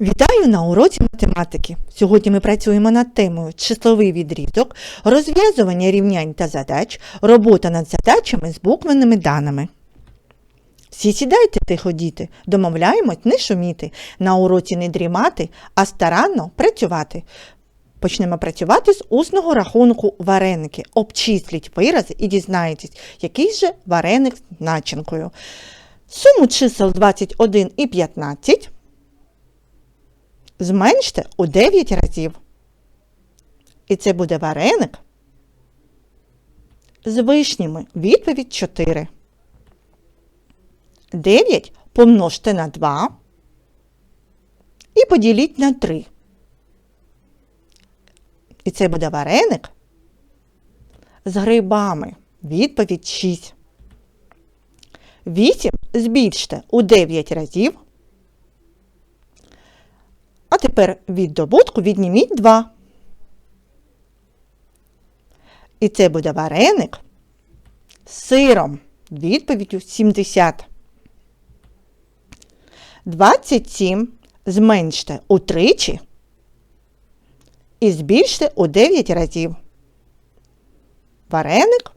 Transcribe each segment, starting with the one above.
Вітаю на уроці математики. Сьогодні ми працюємо над темою числовий відрізок, розв'язування рівнянь та задач, робота над задачами з буквенними даними. Всі сідайте тихо, діти, домовляємось не шуміти, на уроці не дрімати, а старанно працювати. Почнемо працювати з усного рахунку вареники. Обчисліть вирази і дізнаєтесь, який же вареник з начинкою. Суму чисел 21 і 15 зменште у 9 разів. І це буде вареник з вишнями. Відповідь 4. 9 помножте на 2 і поділіть на 3. І це буде вареник з грибами. Відповідь 6. 8 збільште у 9 разів. А тепер від добутку відніміть 2. І це буде вареник з сиром. Відповіддю 70. 27 зменште утричі і збільште у 9 разів. Вареник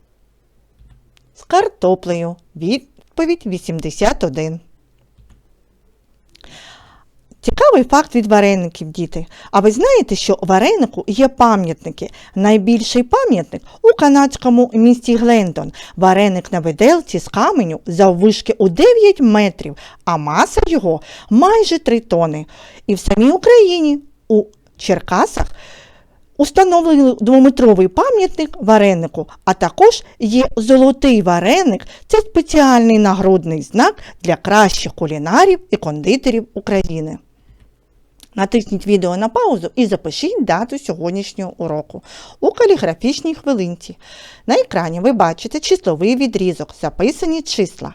з картоплею. Відповідь 81. Цікавий факт від вареників, діти. А ви знаєте, що варенику є пам'ятники. Найбільший пам'ятник у канадському місті Глендон. Вареник на виделці з каменю заввишки у 9 метрів, а маса його майже 3 тони. І в самій Україні у Черкасах Установлений двометровий пам'ятник варенику, а також є золотий вареник це спеціальний нагрудний знак для кращих кулінарів і кондитерів України. Натисніть відео на паузу і запишіть дату сьогоднішнього уроку у каліграфічній хвилинці. На екрані ви бачите числовий відрізок, записані числа.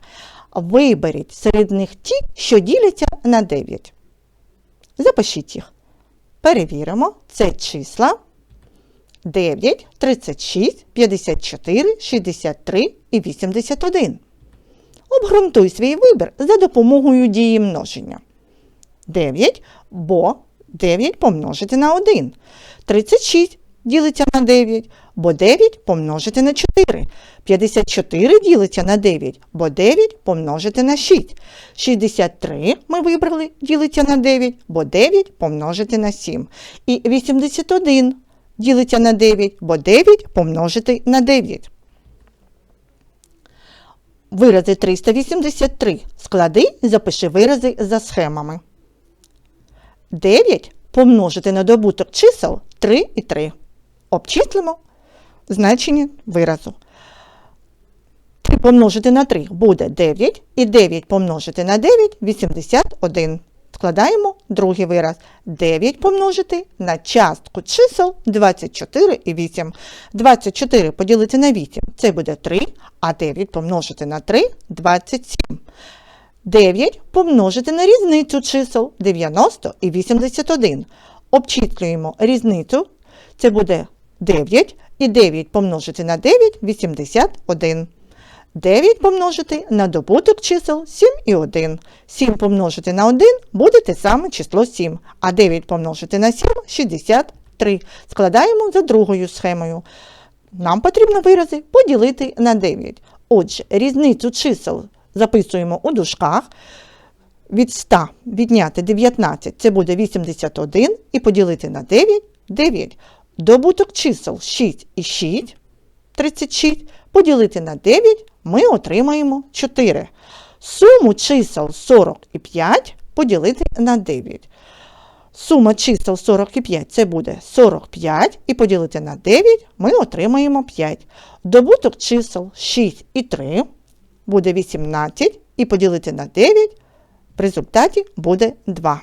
Виберіть серед них ті, що діляться на 9. Запишіть їх. Перевіримо, це числа 9, 36, 54, 63 і 81. Обґрунтуй свій вибір за допомогою дії множення. 9, бо 9 помножити на 1. 36 ділиться на 9, бо 9 помножити на 4. 54 ділиться на 9, бо 9 помножити на 6. 63 ми вибрали ділиться на 9, бо 9 помножити на 7. І 81 ділиться на 9, бо 9 помножити на 9. Вирази 383. Склади запиши вирази за схемами. 9 помножити на добуток чисел 3 і 3. Обчислимо значення виразу. 3 помножити на 3 буде 9, і 9 помножити на 9 81. Складаємо другий вираз. 9 помножити на частку чисел 24 і 8. 24 поділити на 8 це буде 3, а 9 помножити на 3 27. 9 помножити на різницю чисел 90 і 81. Обчислюємо різницю, це буде 9, і 9 помножити на 9 81. 9 помножити на добуток чисел 7 і 1. 7 помножити на 1 буде те саме число 7, а 9 помножити на 7 63. Складаємо за другою схемою. Нам потрібно вирази поділити на 9. Отже, різницю чисел записуємо у дужках. Від 100 відняти 19 це буде 81 і поділити на 9 9. Добуток чисел 6 і 6 36 поділити на 9 ми отримаємо 4. Суму чисел 40 і 5 поділити на 9. Сума чисел 45 це буде 45 і поділити на 9 ми отримаємо 5. Добуток чисел 6 і 3 буде 18 і поділити на 9 в результаті буде 2.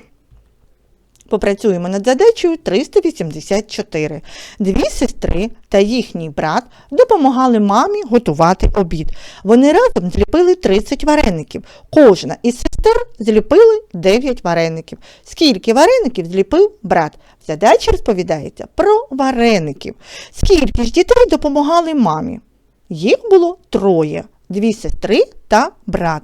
Попрацюємо над задачею 384. Дві сестри та їхній брат допомагали мамі готувати обід. Вони разом зліпили 30 вареників. Кожна із сестер зліпили 9 вареників. Скільки вареників зліпив брат? В задачі розповідається про вареників. Скільки ж дітей допомагали мамі? Їх було троє. Дві сестри та брат.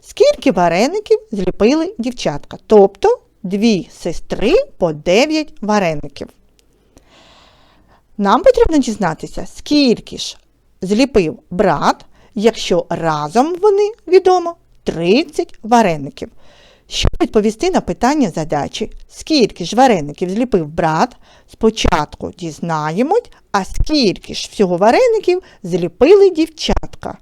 Скільки вареників зліпили дівчатка? Тобто дві сестри по 9 вареників. Нам потрібно дізнатися, скільки ж зліпив брат, якщо разом вони відомо 30 вареників. Щоб відповісти на питання задачі, скільки ж вареників зліпив брат, спочатку дізнаємось, а скільки ж всього вареників зліпили дівчатка.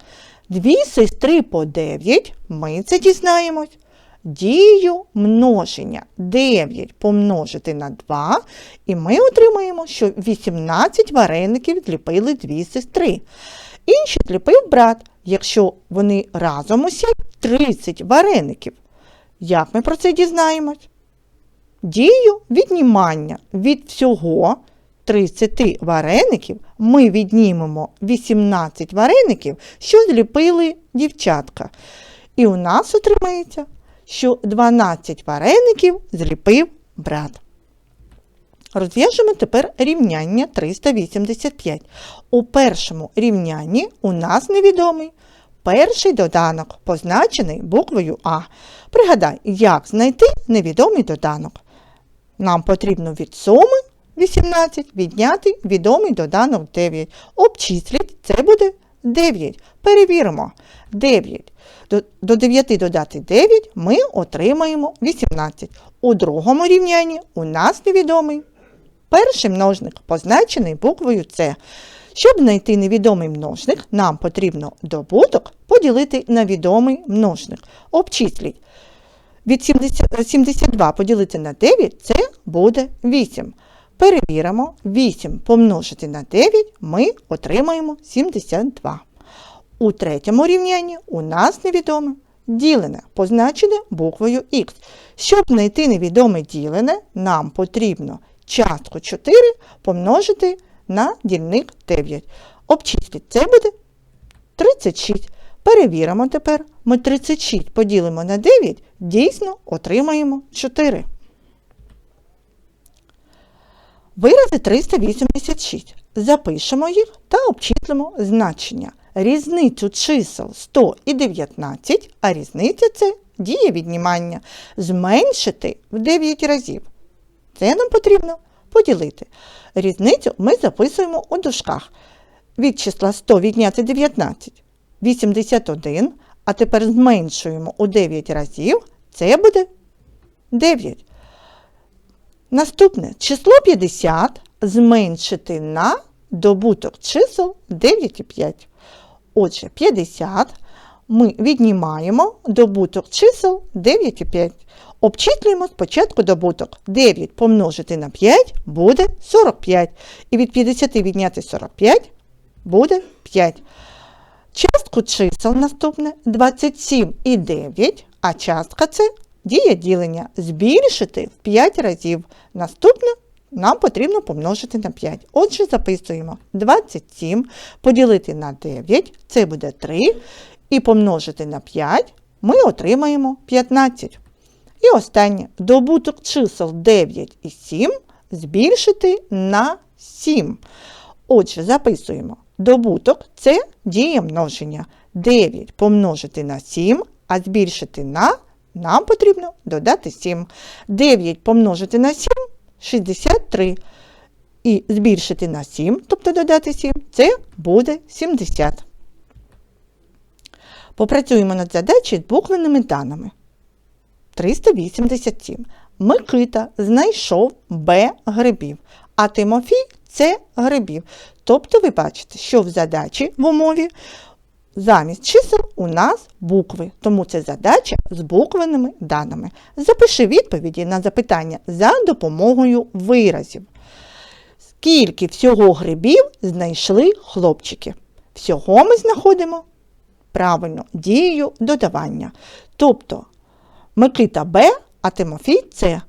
Дві сестри по 9, ми це дізнаємось. Дію множення 9 помножити на 2, і ми отримаємо, що 18 вареників зліпили дві сестри. Інші зліпив брат, якщо вони разом усі 30 вареників. Як ми про це дізнаємось? Дію віднімання від всього 30 вареників ми віднімемо 18 вареників, що зліпили дівчатка. І у нас отримається, що 12 вареників зліпив брат. Розв'яжемо тепер рівняння 385. У першому рівнянні у нас невідомий перший доданок, позначений буквою А. Пригадай, як знайти невідомий доданок. Нам потрібно від суми 18 відняти відомий доданок 9. Обчисліть, це буде 9. Перевіримо. 9. До, до 9 додати 9 ми отримаємо 18. У другому рівнянні у нас невідомий перший множник позначений буквою С. Щоб знайти невідомий множник, нам потрібно добуток поділити на відомий множник. Обчисліть. Від 72 поділити на 9 це буде 8. Перевіримо, 8 помножити на 9 ми отримаємо 72. У третьому рівнянні у нас невідоме ділене, позначене буквою Х. Щоб знайти невідоме ділене, нам потрібно частку 4 помножити на дільник 9. Обчисліть, це буде 36. Перевіримо тепер. Ми 36 поділимо на 9, дійсно отримаємо 4. Вирази 386. Запишемо їх та обчислимо значення. Різницю чисел 100 і 19, а різниця це дія віднімання. Зменшити в 9 разів. Це нам потрібно поділити. Різницю ми записуємо у дужках. Від числа 100 відняти 19. 81, а тепер зменшуємо у 9 разів, це буде 9. Наступне число 50 зменшити на добуток чисел 9 і 5. Отже, 50 ми віднімаємо добуток чисел 9 і 5. Обчислюємо спочатку добуток. 9 помножити на 5 буде 45. І від 50 відняти 45 буде 5. Частку чисел наступне 27 і 9, а частка це дія ділення. Збільшити в 5 разів. Наступне нам потрібно помножити на 5. Отже, записуємо 27 поділити на 9, це буде 3. І помножити на 5 ми отримаємо 15. І останнє добуток чисел 9 і 7 збільшити на 7. Отже, записуємо. Добуток це дія множення. 9 помножити на 7, а збільшити на нам потрібно додати 7. 9 помножити на 7 63. І збільшити на 7, тобто додати 7, це буде 70. Попрацюємо над задачею з буквенними даними. 387. Микита знайшов Б грибів, а Тимофій С грибів. Тобто ви бачите, що в задачі в умові замість чисел у нас букви, тому це задача з буквеними даними. Запиши відповіді на запитання за допомогою виразів. Скільки всього грибів знайшли хлопчики? Всього ми знаходимо правильно дією додавання. Тобто Микита Б, а Тимофій С.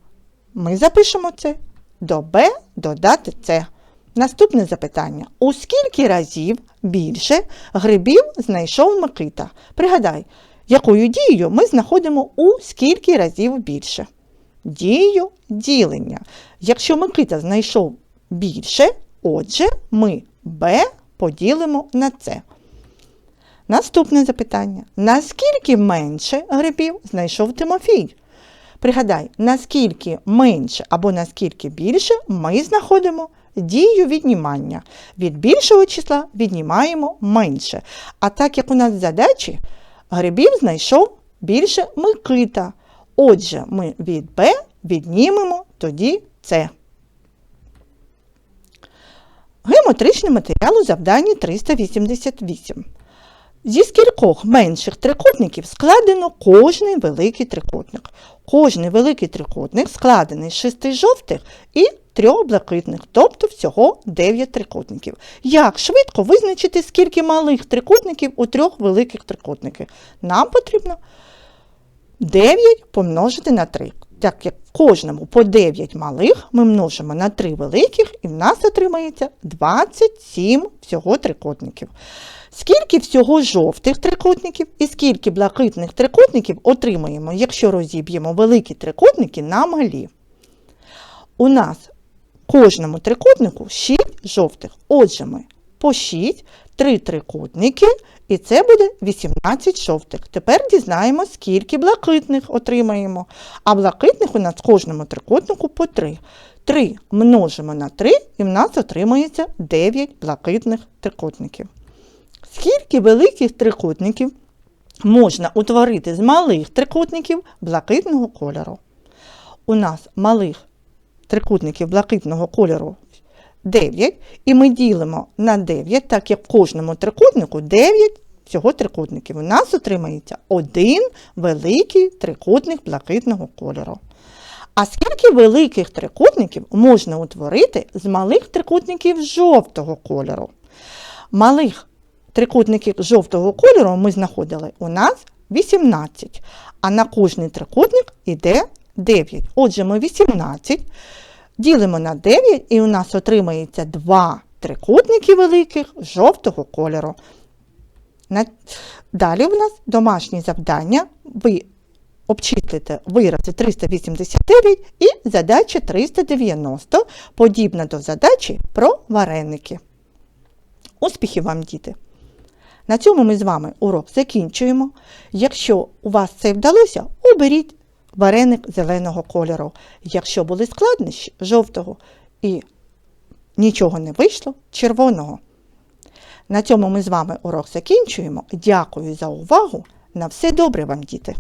Ми запишемо це. До Б додати С. Наступне запитання. У скільки разів більше грибів знайшов Микита? Пригадай, якою дією ми знаходимо у скільки разів більше? Дію ділення. Якщо Микита знайшов більше, отже, ми Б поділимо на С. Наступне запитання. Наскільки менше грибів знайшов Тимофій? Пригадай, наскільки менше або наскільки більше ми знаходимо дію віднімання. Від більшого числа віднімаємо менше. А так як у нас задачі грибів знайшов більше Микита. Отже, ми від Б віднімемо тоді С. Геометричний матеріал у завданні 388. Зі скількох менших трикутників складено кожний великий трикутник. Кожний великий трикутник складений з шести жовтих і трьох блакитних, тобто всього 9 трикутників. Як швидко визначити, скільки малих трикутників у трьох великих трикутників? Нам потрібно 9 помножити на 3. Так як кожному по 9 малих ми множимо на 3 великих, і в нас отримається 27 всього трикутників. Скільки всього жовтих трикутників і скільки блакитних трикутників отримаємо, якщо розіб'ємо великі трикутники на малі? У нас кожному трикутнику 6 жовтих. Отже, ми по 6, 3 трикутники, і це буде 18 жовтих. Тепер дізнаємося, скільки блакитних отримаємо. А блакитних у нас в кожному трикутнику по 3. 3 множимо на 3, і в нас отримується 9 блакитних трикутників. Скільки великих трикутників можна утворити з малих трикутників блакитного кольору? У нас малих трикутників блакитного кольору 9, і ми ділимо на 9, так як в кожному трикутнику 9 всього трикутників. У нас отримається один великий трикутник блакитного кольору. А скільки великих трикутників можна утворити з малих трикутників жовтого кольору? Малих трикутників жовтого кольору ми знаходили у нас 18, а на кожний трикутник йде 9. Отже, ми 18 ділимо на 9 і у нас отримається 2 трикутники великих жовтого кольору. Далі у нас домашнє завдання. Ви обчислите вирази 389 і задача 390, подібна до задачі про вареники. Успіхів вам, діти! На цьому ми з вами урок закінчуємо. Якщо у вас це вдалося, оберіть вареник зеленого кольору. Якщо були складнощі жовтого і нічого не вийшло, червоного. На цьому ми з вами урок закінчуємо. Дякую за увагу. На все добре вам, діти!